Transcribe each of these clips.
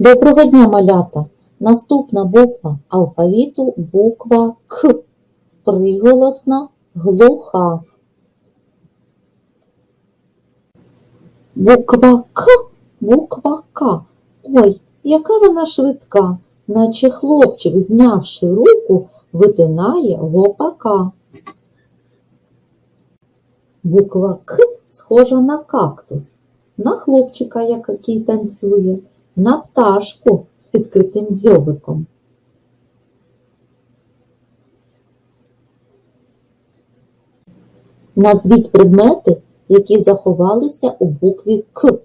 Доброго дня, малята! Наступна буква алфавіту буква К. Приголосна глуха. Буква К, буква К. Ой, яка вона швидка, наче хлопчик, знявши руку, витинає гопака. Буква К схожа на кактус, на хлопчика, який танцює, на пташку з відкритим дзьобиком. Назвіть предмети, які заховалися у букві К.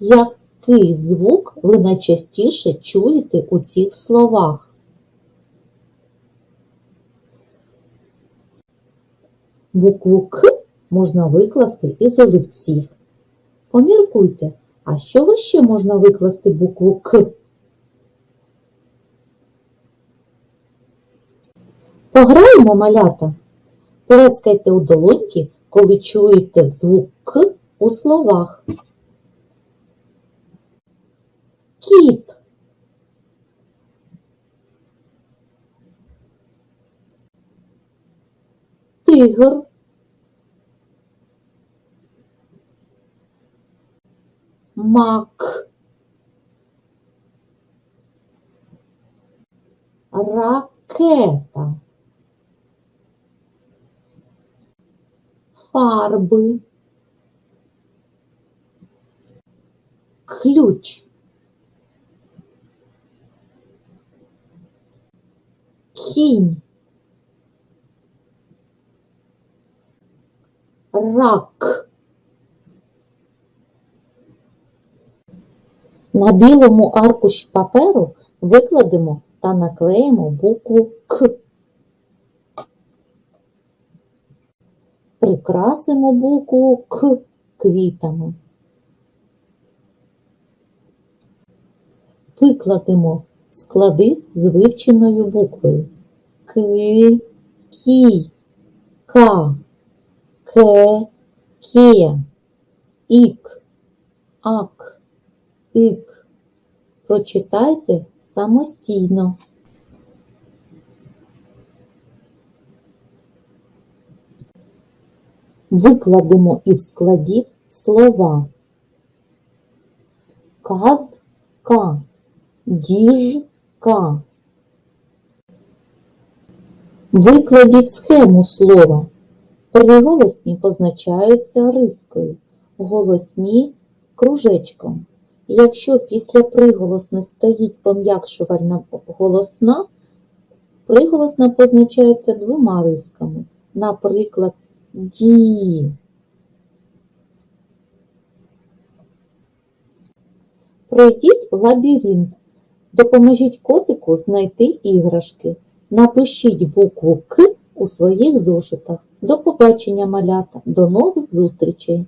Який звук ви найчастіше чуєте у цих словах? Букву К можна викласти із олівців. Поміркуйте, а з чого ще можна викласти букву К? Пограємо, малята. Плескайте у долоньки, коли чуєте звук К у словах. Кіт. Тигр. Мак. Ракета. Фарби. Ключ. Кінь. Рак. На білому аркуші паперу викладемо та наклеїмо букву К. Прикрасимо букву К квітами. Викладемо склади з вивченою буквою К, Кі, К, К, Ке, Ік, Ак, Ік. Прочитайте самостійно. Викладемо із складів слова. Казка, діжка. Викладіть схему слова. Приголосні позначаються рискою, голосні кружечком. Якщо після приголосни стоїть пом'якшувальна голосна, приголосна позначається двома рисками. Наприклад, ді. Пройдіть лабіринт. Допоможіть котику знайти іграшки. Напишіть букву К у своїх зошитах. До побачення, малята. До нових зустрічей!